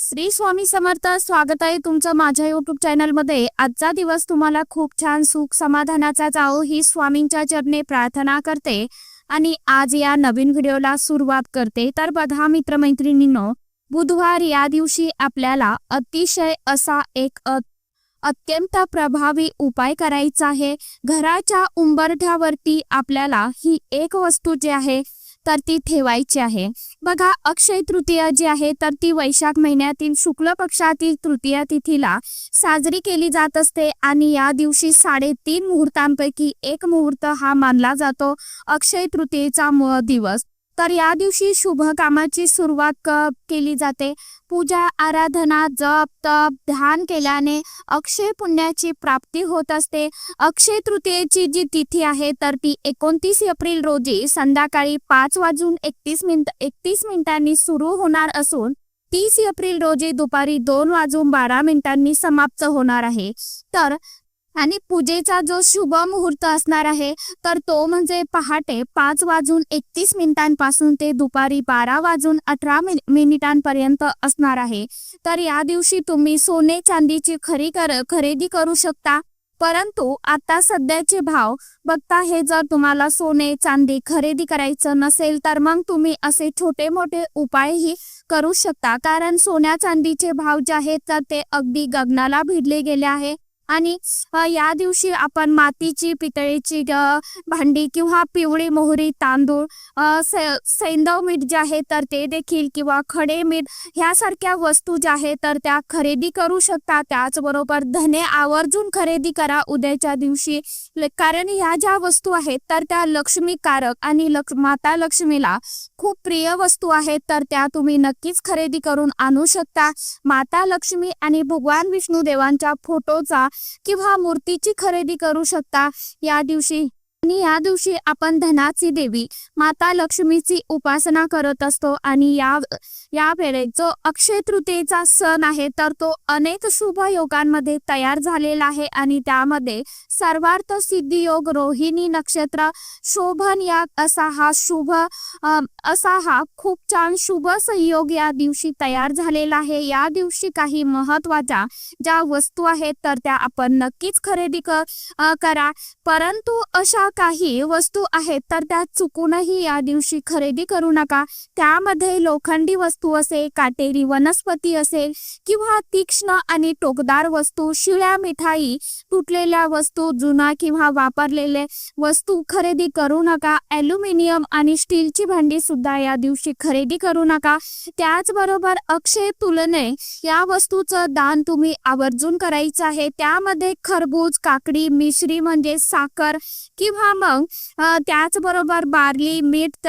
श्री स्वामी समर्थ स्वागत आहे तुमचं माझ्या युट्यूब चॅनलमध्ये आजचा दिवस तुम्हाला खूप छान सुख समाधानाचा जाओ ही स्वामींच्या चरणे प्रार्थना करते. आणि आज या नवीन व्हिडिओला सुरुवात करते. तर बघा मित्रमैत्रिणींनो बुधवार या दिवशी आपल्याला अतिशय असा एक अ- अत्यंत प्रभावी उपाय करायचा आहे. घराच्या उंबरठ्यावरती आपल्याला ही एक वस्तू जी आहे तर ती ठेवायची आहे. बघा अक्षय तृतीया जी आहे तर ती वैशाख महिन्यातील शुक्ल पक्षातील तृतीया तिथीला साजरी केली जात असते आणि या दिवशी साडेतीन मुहूर्तांपैकी एक मुहूर्त हा मानला जातो. अक्षय तृतीयेचा दिवस. तर या दिवशी शुभ कामाची सुरुवात केली जाते. पूजा आराधना जप तप ध्यान केल्याने अक्षय पुण्याची प्राप्ती होत असते. अक्षय तृतीयेची जी तिथी आहे तर ती एकोणतीस एप्रिल रोजी संध्याकाळी पाच वाजून एकतीस मिनिट एकतीस मिनिटांनी सुरू होणार असून तीस एप्रिल रोजी दुपारी दोन वाजून बारा मिनिटांनी समाप्त होणार आहे. तर आणि पूजेचा जो शुभ मुहूर्त असणार आहे तर तो म्हणजे पहाटे पाच वाजून एकतीस मिनिटांपासून ते दुपारी बारा वाजून अठरा मिनिटांपर्यंत असणार आहे. तर या दिवशी तुम्ही सोने चांदीची खरी कर खरेदी करू शकता. परंतु आता सध्याचे भाव बघता हे जर तुम्हाला सोने चांदी खरेदी करायचं नसेल तर मग तुम्ही असे छोटे मोठे उपायही करू शकता. कारण सोन्या चांदीचे भाव जे आहेत तर ते अगदी गगनाला भिडले गेले आहे. आणि या दिवशी आपण मातीची पितळेची भांडी किंवा पिवळी मोहरी तांदूळ सैंदव मीठ जे आहे तर ते देखील किंवा खडे मीठ ह्यासारख्या वस्तू ज्या आहेत तर त्या खरेदी करू शकता. त्याचबरोबर धने आवर्जून खरेदी करा उद्याच्या दिवशी. कारण ह्या ज्या वस्तू आहेत तर त्या लक्ष्मीकारक आणि लक्ष माता लक्ष्मीला खूप प्रिय वस्तू आहेत तर त्या तुम्ही नक्कीच खरेदी करून आणू शकता. माता लक्ष्मी आणि भगवान विष्णू देवांच्या फोटोचा किंवा मूर्तीची खरेदी करू शकता या दिवशी. आणि या दिवशी आपण धनाची देवी माता लक्ष्मीची उपासना करत असतो आणि या या वेळेत जो अक्षय तृतीयेचा सण आहे तर तो अनेक शुभ योगांमध्ये तयार झालेला आहे आणि त्यामध्ये सर्वार्थ सिद्धी योग रोहिणी नक्षत्र शोभन या असा हा शुभ असा हा खूप छान शुभ संयोग या दिवशी तयार झालेला आहे. या दिवशी काही महत्त्वाच्या ज्या वस्तू आहेत तर त्या आपण नक्कीच खरेदी करा. परंतु अशा काही वस्तू आहेत तर त्या चुकूनही या दिवशी खरेदी करू नका. त्यामध्ये लोखंडी वस्तू असेल काटेरी वनस्पती असेल किंवा तीक्ष्ण आणि टोकदार वस्तू शिळ्या मिठाई तुटलेल्या वस्तू जुना किंवा वापरलेले वस्तू खरेदी करू नका. ॲल्युमिनियम आणि स्टीलची भांडी सुद्धा या दिवशी खरेदी करू नका. त्याचबरोबर अक्षय तुलने या वस्तूचं दान तुम्ही आवर्जून करायचं आहे. त्यामध्ये खरबूज काकडी मिश्री म्हणजे साखर किंवा मग त्याचबरोबर बार्ली मीठ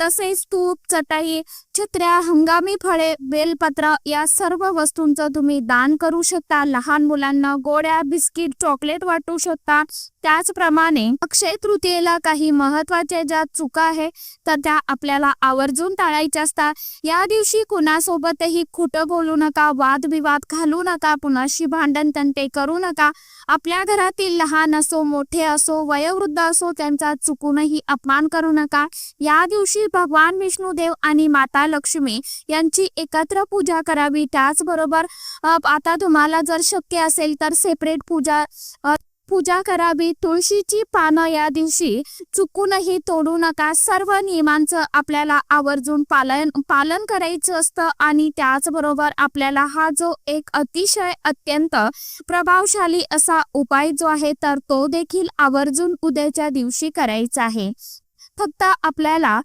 तसेच तूप चटाई छत्र्या हंगामी फळे बेलपत्र या सर्व वस्तूंचं तुम्ही दान करू शकता. लहान मुलांना गोळ्या बिस्किट चॉकलेट वाटू शकता. त्याचप्रमाणे अक्षय तृतीयेला काही महत्त्वाच्या ज्या चुका आहे तर त्या आपल्याला आवर्जून टाळायच्या असतात. या दिवशी कुणासोबतही खोटं बोलू नका वादविवाद घालू नका कुणाशी भांडण तंटे करू नका. आपल्या घरातील लहान असो मोठे असो वयोवृद्ध असो त्यांचा चुकूनही अपमान करू नका. या दिवशी भगवान विष्णू देव आणि माता लक्ष्मी यांची एकत्र पूजा करावी. त्याचबरोबर आता तुम्हाला जर शक्य असेल तर सेपरेट पूजा पूजा करावी. तुळशीची पानं या दिवशी चुकूनही तोडू नका. सर्व नियमांचं आपल्याला आवर्जून पालन पालन करायचं असतं आणि त्याचबरोबर आपल्याला हा जो एक अतिशय अत्यंत प्रभावशाली असा उपाय जो आहे तर तो देखील आवर्जून उद्याच्या दिवशी करायचा आहे. फक्त आपल्याला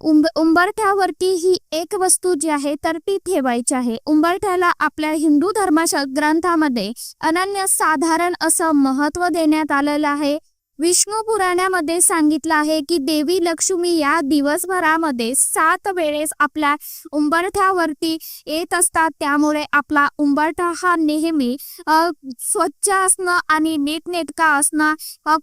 उंब उंबरठ्यावरती ही एक वस्तू जी आहे तर ती ठेवायची आहे. उंबरठ्याला आपल्या हिंदू धर्माच्या ग्रंथामध्ये अनन्य साधारण असं महत्त्व देण्यात आलेलं आहे. विष्णू पुराणामध्ये सांगितलं आहे की देवी लक्ष्मी या दिवसभरामध्ये सात वेळेस आपल्या उंबरठ्यावरती येत असतात. त्यामुळे आपला उंबरठा हा नेहमी स्वच्छ असणं आणि नीटनेटका असणं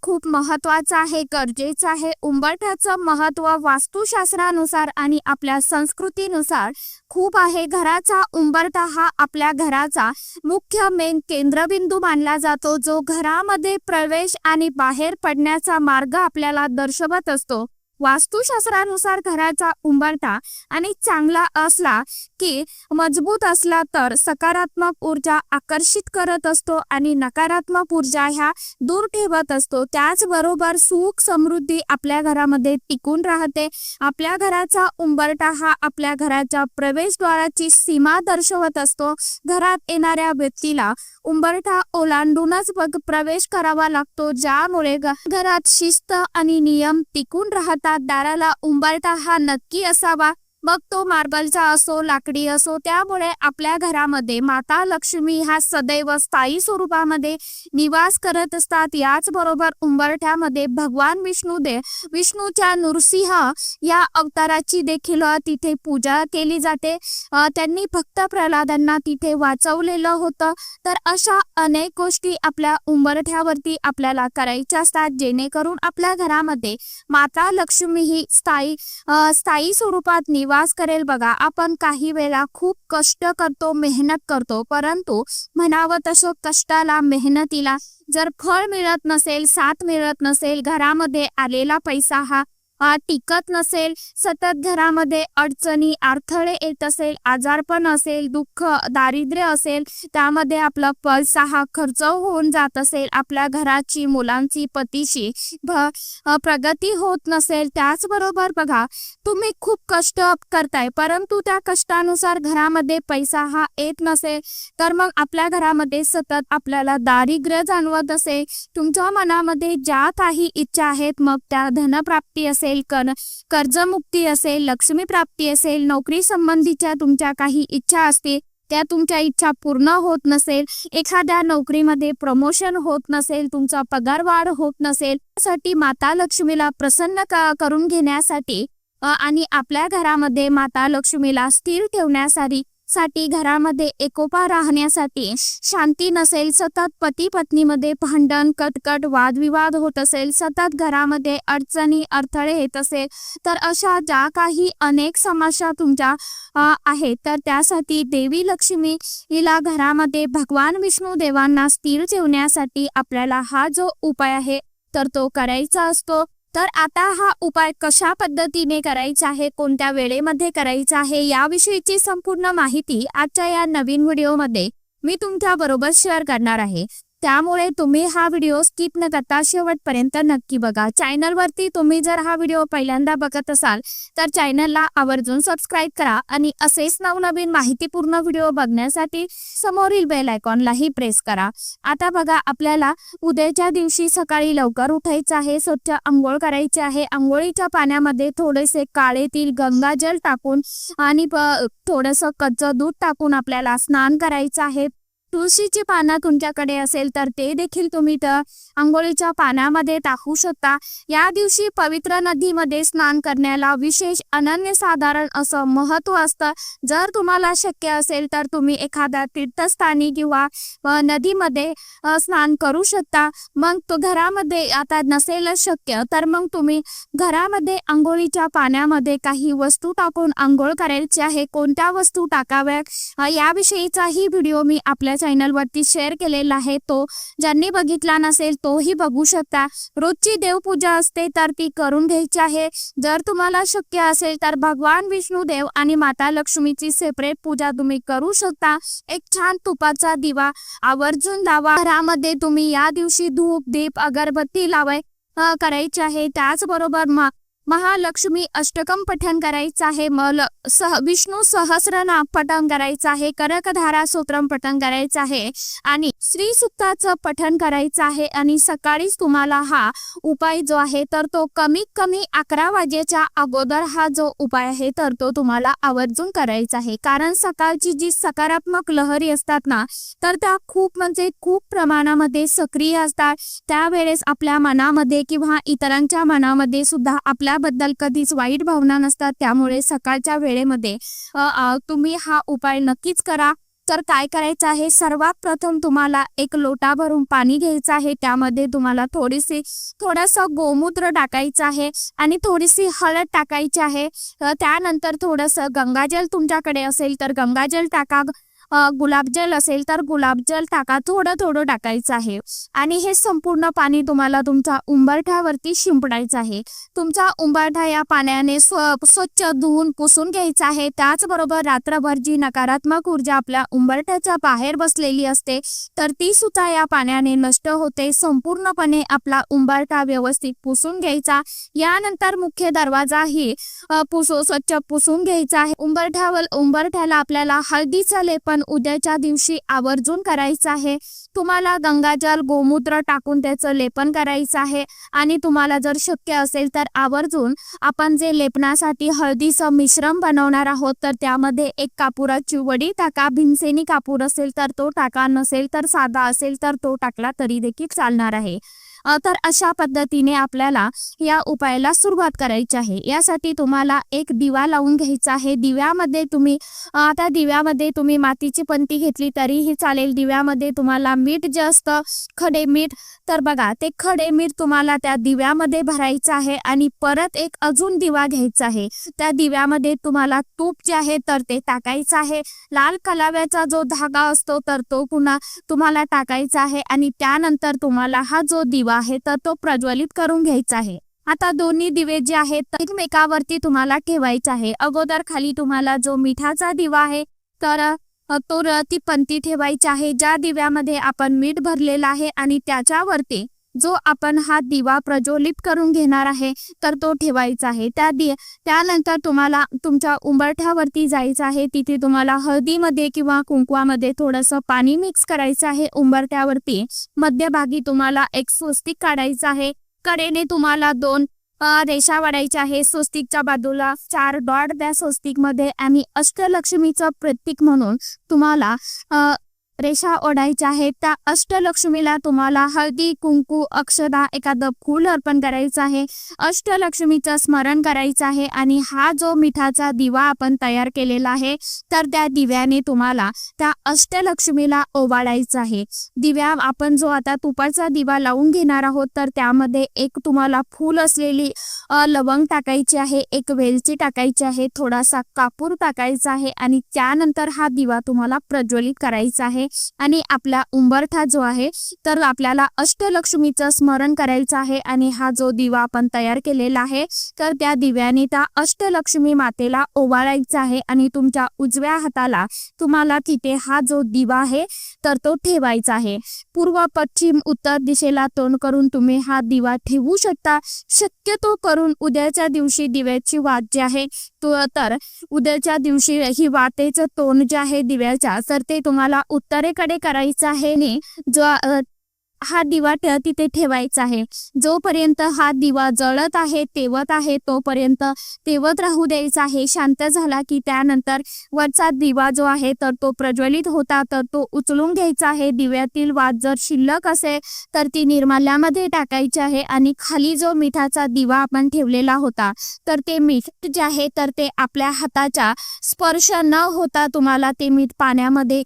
खूप महत्वाचं आहे. गरजेचं आहे उंबरठ्याचं महत्त्व वास्तुशास्त्रानुसार आणि आपल्या संस्कृतीनुसार खूप आहे. घराचा उंबरठा हा आपल्या घराचा मुख्य मेन केंद्रबिंदू मानला जातो. जो घरामध्ये प्रवेश आणि बाहेर पडण्याचा मार्ग आपल्याला दर्शवत असतो. वास्तुशास्त्रानुसार घराचा उंबरठा आणि चांगला असला की मजबूत असला तर सकारात्मक ऊर्जा आकर्षित करत असतो आणि नकारात्मक ऊर्जा ह्या दूर ठेवत असतो. त्याचबरोबर सुख समृद्धी आपल्या घरामध्ये टिकून राहते. आपल्या घराचा उंबरठा हा आपल्या घराच्या प्रवेशद्वाराची सीमा दर्शवत असतो. घरात येणाऱ्या व्यक्तीला उंबरठा ओलांडूनच बघ प्रवेश करावा लागतो. ज्यामुळे घरात शिस्त आणि नियम टिकून राहतात. दाराला उंबरठा हा नक्की असावा. मग तो मार्बलचा असो लाकडी असो त्यामुळे आपल्या घरामध्ये माता लक्ष्मी ह्या सदैव स्थायी स्वरूपामध्ये निवास करत असतात. याचबरोबर उंबरठ्यामध्ये भगवान विष्णू दे विष्णूच्या नृसिंह या अवताराची देखील तिथे पूजा केली जाते. त्यांनी भक्त प्रल्हादांना तिथे वाचवलेलं होतं. तर अशा अनेक गोष्टी आपल्या उंबरठ्यावरती आपल्याला करायच्या असतात. जेणेकरून आपल्या घरामध्ये माता लक्ष्मी ही स्थायी स्थायी स्वरूपात निवास करेल बघा. आपण काही वेळा खूप कष्ट करतो मेहनत करतो परंतु म्हणावं तसं कष्टाला मेहनतीला जर फळ मिळत नसेल साथ मिळत नसेल घरामध्ये आलेला पैसा हा टिकत नसेल सतत घरामध्ये अडचणी अडथळे येत असेल आजारपण असेल दुःख दारिद्र्य असेल त्यामध्ये आपला पैसा हा खर्च होऊन जात असेल आपल्या घराची मुलांची पतीची प्रगती होत नसेल त्याचबरोबर बघा तुम्ही खूप कष्ट करताय परंतु त्या कष्टानुसार घरामध्ये पैसा हा येत नसेल तर मग आपल्या घरामध्ये सतत आपल्याला दारिद्र्य जाणवत असेल तुमच्या मनामध्ये ज्या काही इच्छा आहेत मग त्या धनप्राप्ती असेल कर कर्जमुक्ती असेल लक्ष्मी प्राप्ती असेल नोकरी संबंधीच्या तुमच्या काही इच्छा असतील त्या तुमच्या इच्छा पूर्ण होत नसेल एखाद्या नोकरीमध्ये प्रमोशन होत नसेल तुमचा पगार वाढ होत नसेल त्यासाठी माता लक्ष्मीला प्रसन्न करून घेण्यासाठी आणि आपल्या घरामध्ये माता लक्ष्मीला स्थिर ठेवण्यासाठी साठी घरामध्ये एकोपा राहण्यासाठी शांती नसेल सतत पती पत्नीमध्ये भांडण कटकट वादविवाद होत असेल सतत घरामध्ये अडचणी अडथळे येत असेल तर अशा ज्या काही अनेक समस्या तुमच्या आहेत तर त्यासाठी देवी लक्ष्मी हिला घरामध्ये भगवान विष्णू देवांना स्थिर ठेवण्यासाठी आपल्याला हा जो उपाय आहे तर तो करायचा असतो. तर आता हा उपाय कशा पद्धतीने करायचा आहे कोणत्या वेळेमध्ये करायचा आहे याविषयीची संपूर्ण माहिती आजच्या या नवीन व्हिडिओमध्ये मी तुमच्या बरोबर शेअर करणार आहे. त्यामुळे तुम्ही हा व्हिडिओ स्किप न करता शेवटपर्यंत नक्की बघा. चॅनलवरती तुम्ही जर हा व्हिडिओ पहिल्यांदा बघत असाल तर चॅनलला आवर्जून सबस्क्राईब करा आणि असेच नवनवीन माहितीपूर्ण व्हिडिओ बघण्यासाठी समोरील बेल आयकॉनलाही प्रेस करा. आता बघा आपल्याला उद्याच्या दिवशी सकाळी लवकर उठायचं आहे स्वच्छ आंघोळ करायची आहे. आंघोळीच्या पाण्यामध्ये थोडेसे काळेतील गंगाजल टाकून आणि प- थोडंसं कच्चं दूध टाकून आपल्याला स्नान करायचं आहे. तुळशीची पानं तुमच्याकडे असेल तर ते देखील तुम्ही तर आंघोळीच्या पाण्यामध्ये टाकू शकता. या दिवशी पवित्र नदीमध्ये स्नान करण्याला विशेष अनन्यसाधारण असं महत्त्व असतं. जर तुम्हाला शक्य असेल तर तुम्ही एखाद्या तीर्थस्थानी किंवा नदीमध्ये स्नान करू शकता. मग तो घरामध्ये आता नसेलच शक्य तर मग तुम्ही घरामध्ये आंघोळीच्या पाण्यामध्ये काही वस्तू टाकून आंघोळ करायची आहे. कोणत्या वस्तू टाकाव्या याविषयीचाही व्हिडिओ मी आपल्या चॅनलवरती शेअर केलेला आहे तो. ज्यांनी बघितला नसेल तोही बघू शकता. रोजची देवपूजा असते तर ती करून घ्यायची आहे. जर तुम्हाला शक्य असेल तर भगवान विष्णू देव आणि माता लक्ष्मीची सेपरेट पूजा तुम्ही करू शकता. एक छान तुपाचा दिवा. आवर्जून लावा. घरामध्ये तुम्ही या दिवशी धूप दीप अगरबत्ती लावाय करायची आहे. त्याचबरोबर मा महालक्ष्मी अष्टकम पठन करायचं आहे मल सह विष्णू सहस्रनाम पठन करायचं आहे करकधारा स्तोत्रम पठन करायचं आहे आणि श्री सुक्ताचं पठन करायचं आहे आणि सकाळीच तुम्हाला हा उपाय जो आहे तर तो कमीत कमी अकरा वाजेच्या अगोदर हा जो उपाय आहे तर तो तुम्हाला आवर्जून करायचा आहे. कारण सकाळची जी सकारात्मक लहरी असतात ना तर त्या खूप म्हणजे खूप प्रमाणामध्ये सक्रिय असतात. त्यावेळेस आपल्या मनामध्ये किंवा इतरांच्या मनामध्ये सुद्धा आपल्या आपल्याबद्दल कधीच वाईट भावना नसतात. त्यामुळे सकाळच्या वेळेमध्ये तुम्ही हा उपाय नक्कीच करा. तर काय करायचं आहे? सर्वात प्रथम तुम्हाला एक लोटा भरून पाणी घ्यायचं आहे. त्यामध्ये तुम्हाला थोडीशी थोडंसं गोमूत्र टाकायचं आहे आणि थोडीशी हळद टाकायची आहे. त्यानंतर थोडंसं गंगाजल तुमच्याकडे असेल तर गंगाजल टाका. गुलाबजल असेल तर गुलाबजल टाका. थोडं थोडं टाकायचं आहे. आणि हे संपूर्ण पाणी तुम्हाला तुमच्या उंबरठ्यावरती शिंपडायचं आहे. तुमचा उंबरठा या पाण्याने स्व स्वच्छ धुवून पुसून घ्यायचा आहे. त्याचबरोबर रात्रभर जी नकारात्मक ऊर्जा आपल्या उंबरठ्याच्या बाहेर बसलेली असते तर ती सुद्धा या पाण्याने नष्ट होते. संपूर्णपणे आपला उंबरठा व्यवस्थित पुसून घ्यायचा. यानंतर मुख्य दरवाजाही पुसू स्वच्छ पुसून घ्यायचा आहे. उंबरठ्यावर उंबरठ्याला आपल्याला हळदीचं लेपन उद्याच्या दिवशी आवर्जून करायचं आहे. तुम्हाला गंगाजल गोमूत्र टाकून त्याचं लेपन करायचं आहे. आणि तुम्हाला जर शक्य असेल तर आवर्जून आपण जे लेपनासाठी हळदीचं मिश्रण बनवणार आहोत तर त्यामध्ये एक कापुराची वडी टाका. भिंसेनी कापूर असेल तर तो टाका नसेल तर साधा असेल तर तो टाकला तरी देखील चालणार आहे. तर अशा पद्धतीने आपल्याला या उपायाला सुरुवात करायची आहे. यासाठी तुम्हाला एक दिवा लावून घ्यायचा आहे. दिव्यामध्ये तुम्ही आता दिव्यामध्ये तुम्ही मातीची पंती घेतली तरीही चालेल. दिव्यामध्ये तुम्हाला मीठ जे असतं खडे मीठ तर बघा ते खडे मीठ तुम्हाला त्या दिव्यामध्ये भरायचं आहे आणि परत एक अजून दिवा घ्यायचा आहे. त्या दिव्यामध्ये तुम्हाला तूप जे आहे तर ते टाकायचं आहे. लाल कलाव्याचा जो धागा असतो तर तो पुन्हा तुम्हाला टाकायचा आहे आणि त्यानंतर तुम्हाला हा जो दिवा आहे तर तो प्रज्वलित करून घ्यायचा आहे. आता दोन्ही दिवे जे आहेत एकमेकावरती तुम्हाला ठेवायचे आहे. अगोदर खाली तुम्हाला जो मिठाचा दिवा आहे तर अ, तो ती पंती ठेवायची आहे. ज्या दिव्यामध्ये आपण मीठ भरलेलं आहे आणि त्याच्यावरती जो आपण हा दिवा प्रज्वलित करून घेणार आहे तर तो ठेवायचा आहे. त्या दि त्यानंतर तुम्हाला तुमच्या उंबरठ्यावरती जायचं आहे. तिथे तुम्हाला हळदीमध्ये किंवा कुंकवामध्ये थोडंसं पाणी मिक्स करायचं आहे. उंबरठ्यावरती मध्यभागी तुम्हाला एक स्वस्तिक काढायचं आहे. कडेने तुम्हाला दोन रेषा वाढायच्या आहे. स्वस्तिकच्या बाजूला चार डॉट द्या स्वस्तिकमध्ये आणि अष्टलक्ष्मीचं प्रतीक म्हणून तुम्हाला अ, रेषा ओढायच्या आहेत त्या अष्टलक्ष्मीला तुम्हाला हळदी कुंकू अक्षदा एखादं फूल अर्पण करायचं आहे. अष्टलक्ष्मीचं स्मरण करायचं आहे आणि हा जो मिठाचा दिवा आपण तयार केलेला आहे तर त्या दिव्याने तुम्हाला त्या अष्टलक्ष्मीला ओवाळायचं आहे. दिव्या आपण जो आता तुपाचा दिवा लावून घेणार आहोत तर त्यामध्ये एक तुम्हाला फूल असलेली लवंग टाकायची आहे एक वेलची टाकायची आहे थोडासा कापूर टाकायचा आहे आणि त्यानंतर हा दिवा तुम्हाला प्रज्वलित करायचा आहे. आणि आपला उंबरठा जो आहे तर आपल्याला अष्टलक्ष्मीचं स्मरण करायचं आहे आणि हा जो दिवा आपण तयार केलेला आहे तर त्या दिव्याने त्या अष्टलक्ष्मी मातेला ओवाळायचा आहे आणि तुमच्या उजव्या हाताला तुम्हाला तिथे हा जो दिवा आहे तर तो ठेवायचा आहे. पूर्व पश्चिम उत्तर दिशेला तोंड करून तुम्ही हा दिवा ठेवू शकता. शक्यतो करून उद्याच्या दिवशी दिव्याची वाद जी आहे तर उद्याच्या दिवशी ही वाटेचं तोंड जे आहे दिव्याच्या तर ते तुम्हाला उत्तरेकडे करायचं आहे. आणि जो हा दिवा तिथे ठेवायचा आहे. जोपर्यंत हा दिवा जळत आहे तेवत आहे तोपर्यंत तेवत राहू द्यायचा आहे. शांत झाला की त्यानंतर वरचा दिवा जो आहे तर तो प्रज्वलित होता तर तो उचलून घ्यायचा आहे. दिव्यातील वाद जर शिल्लक असेल तर ती निर्माल्यामध्ये टाकायची आहे आणि खाली जो मिठाचा दिवा आपण ठेवलेला होता तर ते मीठ जे आहे तर ते आपल्या हाताच्या स्पर्श न होता तुम्हाला ते मीठ पाण्यामध्ये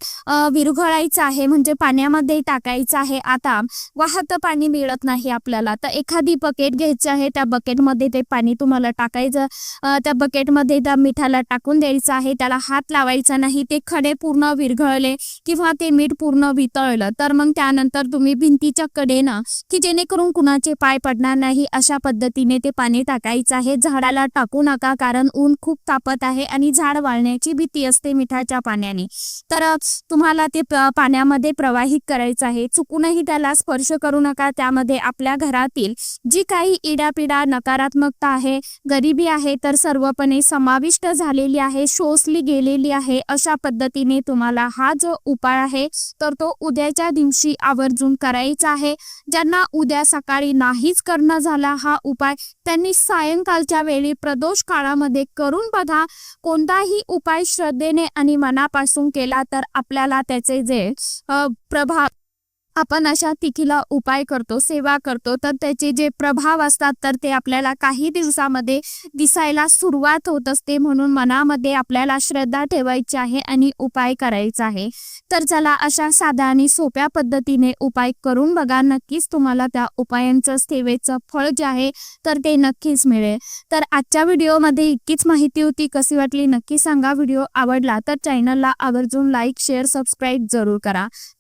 विरघळायचं आहे. म्हणजे पाण्यामध्ये टाकायचं आहे. आता वाहतं पाणी मिळत नाही आपल्याला. तर एखादी बकेट घ्यायची आहे त्या बकेटमध्ये ते पाणी तुम्हाला टाकायचं. त्या बकेटमध्ये त्या मिठाला टाकून द्यायचं आहे त्याला हात लावायचा नाही ते खडे पूर्ण विरघळले किंवा ते मीठ पूर्ण वितळलं तर मग त्यानंतर तुम्ही भिंतीच्या कडेनं की जेणेकरून कुणाचे पाय पडणार नाही अशा पद्धतीने ते पाणी टाकायचं आहे. झाडाला टाकू नका कारण ऊन खूप तापत आहे आणि झाड वाळण्याची भीती असते मिठाच्या पाण्याने. तर तुम्हाला ते पाण्यामध्ये प्रवाहित करायचं आहे. चुकूनही त्याला स्पर्श करू नका. त्यामध्ये आपल्या घरातील जी काही इडापिडा नकारात्मकता आहे गरिबी आहे तर सर्वपणे समाविष्ट झालेली आहे शोषली गेलेली आहे अशा पद्धतीने तुम्हाला हा जो उपाय आहे तर तो उद्याच्या दिवशी आवर्जून करायचा आहे. ज्यांना उद्या सकाळी नाहीच करणं झाला हा उपाय त्यांनी सायंकाळच्या वेळी प्रदोष काळामध्ये करून बघा. कोणताही उपाय श्रद्धेने आणि मनापासून केला तर आपल्याला त्याचे जे प्रभाव आपण अशा तिथीला उपाय करतो सेवा करतो तर त्याचे जे प्रभाव असतात तर ते आपल्याला काही दिवसामध्ये दिसायला सुरुवात होत असते म्हणून मनामध्ये आपल्याला श्रद्धा ठेवायची आहे आणि उपाय करायचा आहे. तर चला अशा साध्या आणि सोप्या पद्धतीने उपाय करून बघा. नक्कीच तुम्हाला त्या उपायांचं सेवेचं फळ जे आहे तर ते नक्कीच मिळेल. तर आजच्या व्हिडिओमध्ये इतकीच माहिती होती. कशी वाटली नक्की सांगा. व्हिडिओ आवडला तर चॅनलला आवर्जून लाईक शेअर सबस्क्राईब जरूर करा.